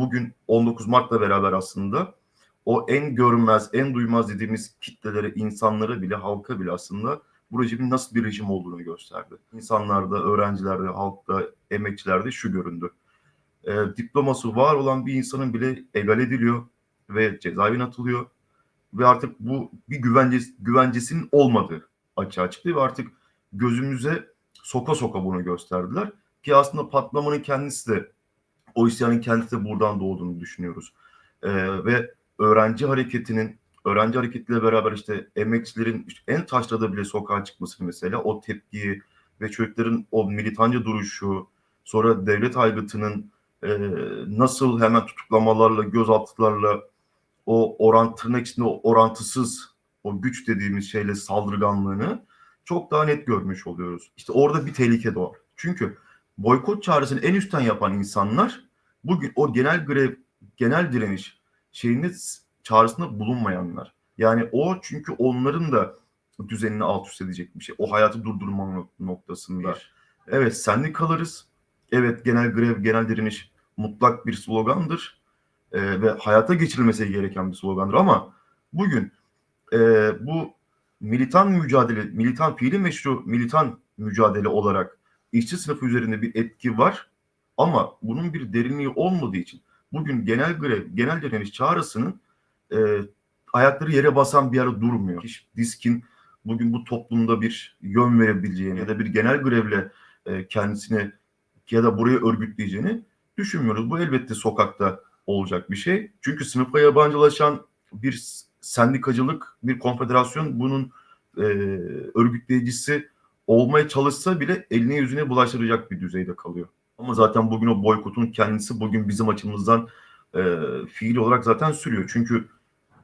bugün 19 Mart'la beraber aslında o en görünmez, en duymaz dediğimiz kitlelere, insanlara bile, halka bile aslında bu rejimin nasıl bir rejim olduğunu gösterdi. İnsanlarda, öğrencilerde, halkta, emekçilerde şu göründü. E, diploması var olan bir insanın bile egal ediliyor ve cezaevine atılıyor. Ve artık bu bir güvence, güvencesinin olmadığı açığa çıktı ve artık gözümüze soka soka bunu gösterdiler. Ki aslında patlamanın kendisi de o isyanın kendisi de buradan doğduğunu düşünüyoruz. Ee, ve öğrenci hareketinin öğrenci hareketiyle beraber işte emekçilerin işte en taşrada bile sokağa çıkması mesela o tepkiyi ve çocukların o militanca duruşu sonra devlet aygıtının e, nasıl hemen tutuklamalarla gözaltılarla o oran tırnak içinde o orantısız o güç dediğimiz şeyle saldırganlığını çok daha net görmüş oluyoruz. İşte orada bir tehlike doğar. Çünkü boykot çağrısını en üstten yapan insanlar bugün o genel grev, genel direniş şeyinde çağrısında bulunmayanlar. Yani o çünkü onların da düzenini alt üst edecek bir şey. O hayatı durdurma noktasında. Bir. Evet sendikalarız. Evet genel grev, genel direniş mutlak bir slogandır. Ee, ve hayata geçirilmesi gereken bir slogandır ama bugün e, bu militan mücadele, militan fiili meşru militan mücadele olarak işçi sınıfı üzerinde bir etki var ama bunun bir derinliği olmadığı için bugün genel grev, genel direniş çağrısının e, ayakları yere basan bir yere durmuyor. Hiç diskin bugün bu toplumda bir yön verebileceğini ya da bir genel grevle e, kendisini ya da burayı örgütleyeceğini düşünmüyoruz. Bu elbette sokakta olacak bir şey. Çünkü sınıfa yabancılaşan bir sendikacılık, bir konfederasyon bunun e, örgütleyicisi olmaya çalışsa bile eline yüzüne bulaştıracak bir düzeyde kalıyor. Ama zaten bugün o boykotun kendisi bugün bizim açımızdan e, fiil olarak zaten sürüyor. Çünkü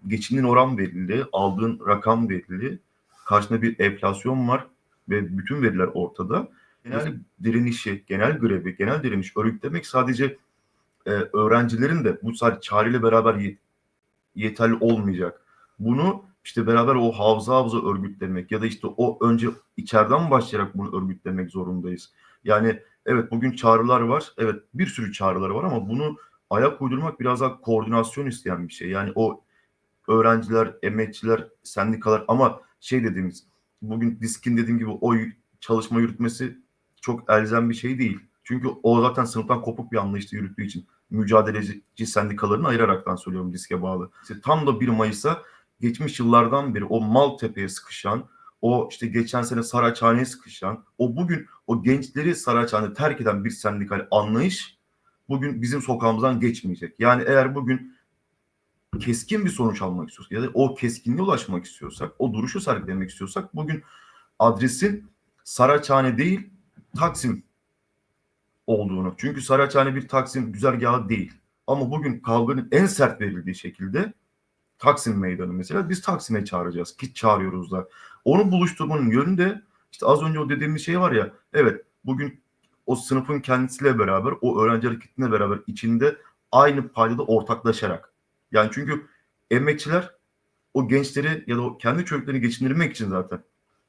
geçinin oran belli, aldığın rakam belli, karşında bir enflasyon var ve bütün veriler ortada. Genel direnişi, genel grevi, genel direniş örgütlemek sadece e, öğrencilerin de bu sadece çağrıyla beraber yet- yeterli olmayacak. Bunu işte beraber o havza havza örgütlemek ya da işte o önce içeriden başlayarak bunu örgütlemek zorundayız. Yani evet bugün çağrılar var. Evet bir sürü çağrıları var ama bunu ayak uydurmak biraz daha koordinasyon isteyen bir şey. Yani o öğrenciler, emekçiler, sendikalar ama şey dediğimiz bugün diskin dediğim gibi o çalışma yürütmesi çok elzem bir şey değil. Çünkü o zaten sınıftan kopuk bir anlayışta yürüttüğü için mücadeleci sendikalarını ayıraraktan söylüyorum diske bağlı. İşte tam da 1 Mayıs'a geçmiş yıllardan beri o Maltepe'ye sıkışan, o işte geçen sene Saraçhane'ye sıkışan, o bugün o gençleri Saraçhane terk eden bir sendikal anlayış bugün bizim sokağımızdan geçmeyecek. Yani eğer bugün keskin bir sonuç almak istiyorsak ya da o keskinliğe ulaşmak istiyorsak, o duruşu sergilemek istiyorsak bugün adresin Saraçhane değil Taksim olduğunu. Çünkü Saraçhane bir Taksim güzergahı değil. Ama bugün kavganın en sert verildiği şekilde Taksim Meydanı mesela biz Taksim'e çağıracağız. Ki çağırıyoruz da. Onu buluşturmanın yönünde işte az önce o dediğimiz şey var ya evet bugün o sınıfın kendisiyle beraber o öğrenci hareketine beraber içinde aynı paydada ortaklaşarak. Yani çünkü emekçiler o gençleri ya da o kendi çocuklarını geçindirmek için zaten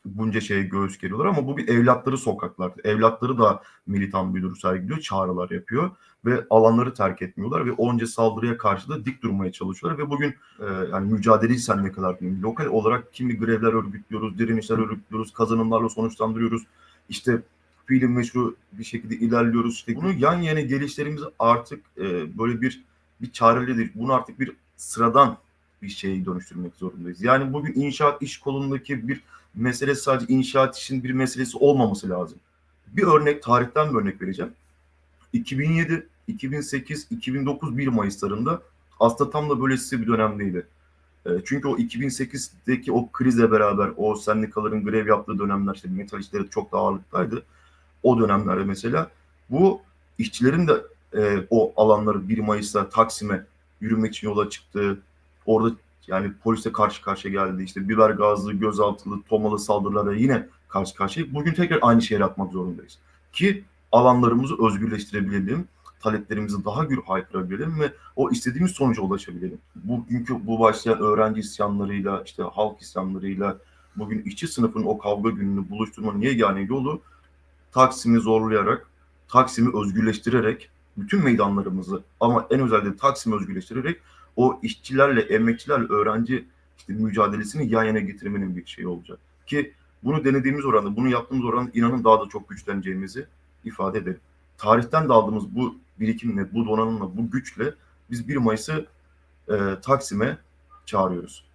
bunca şeye göğüs geriyorlar ama bugün evlatları sokaklarda. Evlatları da militan bir duruş sergiliyor, çağrılar yapıyor ve alanları terk etmiyorlar ve onca saldırıya karşı da dik durmaya çalışıyorlar ve bugün e, yani mücadeleyi sen ne kadar diyeyim, lokal olarak kimi grevler örgütlüyoruz, direnişler örgütlüyoruz, kazanımlarla sonuçlandırıyoruz. İşte fiilim meşru bir şekilde ilerliyoruz. İşte bunu yan yana gelişlerimizi artık e, böyle bir bir çareli değil. Bunu artık bir sıradan bir şeyi dönüştürmek zorundayız. Yani bugün inşaat iş kolundaki bir mesele sadece inşaat işin bir meselesi olmaması lazım. Bir örnek tarihten bir örnek vereceğim. 2007, 2008, 2009 1 Mayıslarında aslında tam da böylesi bir dönemdeydi. E, çünkü o 2008'deki o krizle beraber o sendikaların grev yaptığı dönemler işte metal işleri çok daha ağırlıktaydı. O dönemlerde mesela bu işçilerin de e, o alanları 1 Mayıs'ta Taksim'e yürümek için yola çıktığı, orada yani polisle karşı karşıya geldi. İşte biber gazlı, gözaltılı, tomalı saldırılara yine karşı karşıya. Bugün tekrar aynı şeye atmak zorundayız. Ki alanlarımızı özgürleştirebilelim, taleplerimizi daha gür haykırabilelim ve o istediğimiz sonuca ulaşabilelim. Bugünkü bu başlayan öğrenci isyanlarıyla, işte halk isyanlarıyla bugün işçi sınıfının o kavga gününü buluşturmanın yegane yolu Taksim'i zorlayarak, Taksim'i özgürleştirerek bütün meydanlarımızı ama en özellikle Taksim'i özgürleştirerek o işçilerle, emekçilerle öğrenci işte mücadelesini yan yana getirmenin bir şeyi olacak. Ki bunu denediğimiz oranda, bunu yaptığımız oranda inanın daha da çok güçleneceğimizi ifade ederim. Tarihten de aldığımız bu birikimle, bu donanımla, bu güçle biz 1 Mayıs'ı e, Taksim'e çağırıyoruz.